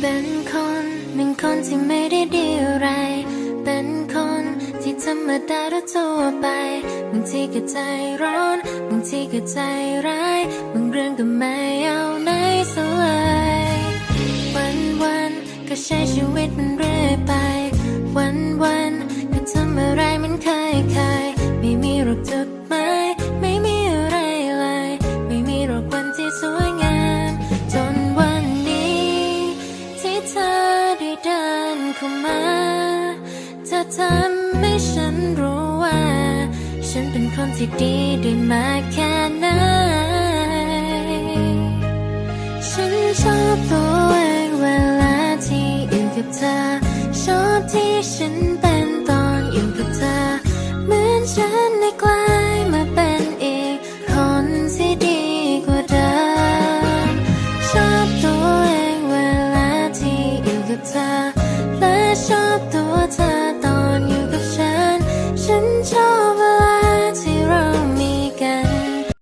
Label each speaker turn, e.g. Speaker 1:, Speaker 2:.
Speaker 1: เป็นคนหนึ่งคนที่ไม่ได้ดีอะไร เป็นคนที่ธรรมดาทั่วไปบางทีก็ใจร้อนบางทีก็ใจร้ายบางเรื่องก็ไม่เอาไหนสลายวันวันก็ใช้ชีวิตมันเรื่อยไป เข้ามาถ้าทำให้ฉันรู้ว่า ฉันเป็นคนที่ดีได้มาแค่ไหน ฉันชอบตัวเองเวลาที่อยู่กับเธอ ชอบที่ฉันเป็นตอนอยู่กับเธอ เหมือนฉันได้กลายมาเป็นอีกคนที่ดีกว่าเดิม ชอบตัวเองเวลาที่อยู่กับเธอ 逞强